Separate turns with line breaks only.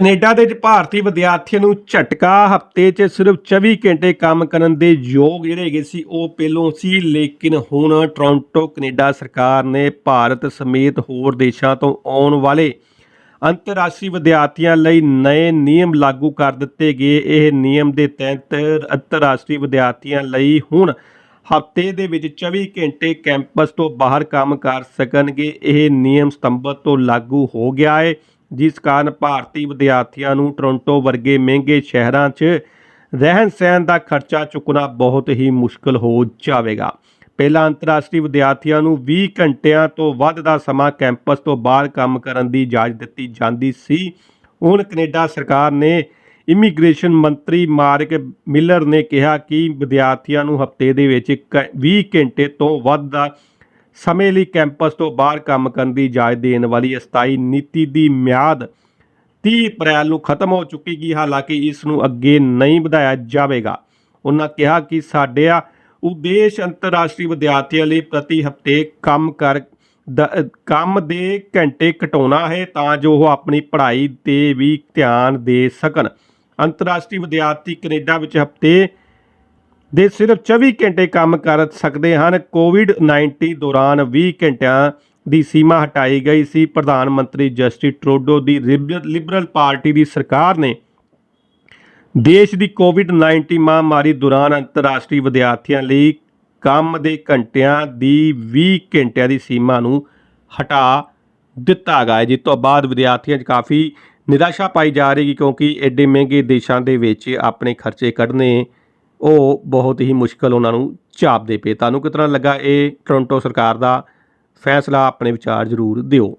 Canada ਦੇ ਵਿੱਚ ਭਾਰਤੀ ਵਿਦਿਆਰਥੀਆਂ ਨੂੰ ਝਟਕਾ ਹਫ਼ਤੇ 'ਚ ਸਿਰਫ 24 ਘੰਟੇ ਕੰਮ ਕਰਨ ਦੇ ਯੋਗ ਜਿਹੜੇ ਹੈਗੇ ਸੀ, ਉਹ ਪਹਿਲੋਂ ਸੀ, ਲੇਕਿਨ ਹੁਣ ਟੋਰਾਂਟੋ, ਕੈਨੇਡਾ ਸਰਕਾਰ ਨੇ ਭਾਰਤ ਸਮੇਤ ਹੋਰ ਦੇਸ਼ਾਂ ਤੋਂ ਆਉਣ ਵਾਲੇ ਅੰਤਰਰਾਸ਼ਟਰੀ ਵਿਦਿਆਰਥੀਆਂ ਲਈ ਨਵੇਂ ਨਿਯਮ ਲਾਗੂ ਕਰ ਦਿੱਤੇ ਗਏ। ਇਹ ਨਿਯਮ ਦੇ ਤਹਿਤ ਅੰਤਰਰਾਸ਼ਟਰੀ ਵਿਦਿਆਰਥੀਆਂ ਲਈ ਹੁਣ ਹਫ਼ਤੇ ਦੇ ਵਿੱਚ 24 ਘੰਟੇ ਕੈਂਪਸ ਤੋਂ ਬਾਹਰ ਕੰਮ ਕਰ ਸਕਣਗੇ। ਇਹ ਨਿਯਮ ਸਤੰਬਰ ਤੋਂ ਲਾਗੂ ਹੋ ਗਿਆ ਹੈ। ਜਿਸ ਕਾਰਨ ਭਾਰਤੀ ਵਿਦਿਆਰਥੀਆਂ ਨੂੰ ਟੋਰਾਂਟੋ ਵਰਗੇ ਮਹਿੰਗੇ ਸ਼ਹਿਰਾਂ 'ਚ ਰਹਿਣ ਸਹਿਣ ਦਾ ਖਰਚਾ ਚੁੱਕਣਾ ਬਹੁਤ ਹੀ ਮੁਸ਼ਕਲ ਹੋ ਜਾਵੇਗਾ। ਪਹਿਲਾਂ ਅੰਤਰਰਾਸ਼ਟਰੀ ਵਿਦਿਆਰਥੀਆਂ ਨੂੰ 20 ਘੰਟਿਆਂ ਤੋਂ ਵੱਧ ਦਾ ਸਮਾਂ ਕੈਂਪਸ ਤੋਂ ਬਾਹਰ ਕੰਮ ਕਰਨ ਦੀ ਇਜਾਜ਼ਤ ਦਿੱਤੀ ਜਾਂਦੀ ਸੀ। ਹੁਣ ਕੈਨੇਡਾ ਸਰਕਾਰ ਨੇ ਇਮੀਗ੍ਰੇਸ਼ਨ ਮੰਤਰੀ ਮਾਰਕ ਮਿਲਰ ਨੇ ਕਿਹਾ ਕਿ ਵਿਦਿਆਰਥੀਆਂ ਨੂੰ ਹਫ਼ਤੇ ਦੇ ਵਿੱਚ ਕ- 20 ਘੰਟੇ ਤੋਂ ਵੱਧ ਦਾ ਸਮੇਂ ਲਈ ਕੈਂਪਸ ਤੋਂ ਬਾਹਰ ਕੰਮ ਕਰਨ ਦੀ ਇਜਾਜ਼ਤ ਦੇਣ ਵਾਲੀ ਅਸਥਾਈ ਨੀਤੀ ਦੀ ਮਿਆਦ 30 ਅਪ੍ਰੈਲ ਨੂੰ ਖਤਮ ਹੋ ਚੁੱਕੀ ਚੁੱਕੇਗੀ। ਹਾਲਾਂਕਿ ਇਸ ਨੂੰ ਅੱਗੇ ਨਹੀਂ ਵਧਾਇਆ ਜਾਵੇਗਾ। ਉਹਨਾਂ ਕਿਹਾ ਕਿ ਸਾਡਿਆ ਉਦੇਸ਼ ਅੰਤਰਰਾਸ਼ਟਰੀ ਵਿਦਿਆਰਥੀਆਂ ਲਈ ਪ੍ਰਤੀ ਹਫ਼ਤੇ ਕੰਮ ਕਰ ਕੰਮ ਦੇ ਘੰਟੇ ਘਟਾਉਣਾ ਹੈ ਤਾਂ ਜੋ ਉਹ ਆਪਣੀ ਪੜ੍ਹਾਈ ਤੇ ਵੀ ਧਿਆਨ ਦੇ ਸਕਣ। ਅੰਤਰਰਾਸ਼ਟਰੀ ਵਿਦਿਆਰਥੀ ਕੈਨੇਡਾ ਵਿੱਚ ਹਫ਼ਤੇ ਦੇ ਸਿਰਫ 24 ਘੰਟੇ ਕੰਮ ਕਰ ਸਕਦੇ ਹਨ। ਕੋਵਿਡ-19 ਦੌਰਾਨ 20 ਘੰਟਿਆਂ ਦੀ ਸੀਮਾ ਹਟਾਈ ਗਈ ਸੀ। ਪ੍ਰਧਾਨ ਮੰਤਰੀ ਜਸਟਿਨ ਟਰੋਡੋ ਦੀ ਲਿਬਰ- ਲਿਬਰਲ ਪਾਰਟੀ ਦੀ ਸਰਕਾਰ ਨੇ ਦੇਸ਼ ਦੀ ਕੋਵਿਡ-19 ਮਹਾਮਾਰੀ ਦੌਰਾਨ ਅੰਤਰਰਾਸ਼ਟਰੀ ਵਿਦਿਆਰਥੀਆਂ ਲਈ ਕੰਮ ਦੇ ਘੰਟਿਆਂ ਦੀ 20 ਘੰਟਿਆਂ ਦੀ ਸੀਮਾ ਨੂੰ ਹਟਾ ਦਿੱਤਾ ਗਿਆ ਹੈ, ਜਿਸ ਤੋਂ ਬਾਅਦ ਵਿਦਿਆਰਥੀਆਂ 'ਚ ਕਾਫੀ ਨਿਰਾਸ਼ਾ ਪਾਈ ਜਾ ਰਹੀ ਕਿਉਂਕਿ ਐਡੇ ਮਹਿੰਗੇ ਦੇਸ਼ਾਂ ਦੇ ਵਿੱਚ ਆਪਣੇ ਖਰਚੇ ਕੱਢਣੇ ਉਹ ਬਹੁਤ ਹੀ ਮੁਸ਼ਕਲ ਉਹਨਾਂ ਨੂੰ ਝਾਪਦੇ ਪਏ। ਤੁਹਾਨੂੰ ਕਿਸ ਤਰ੍ਹਾਂ ਲੱਗਾ ਇਹ ਟੋਰਾਂਟੋ ਸਰਕਾਰ ਦਾ ਫੈਸਲਾ? ਆਪਣੇ ਵਿਚਾਰ ਜ਼ਰੂਰ ਦਿਓ।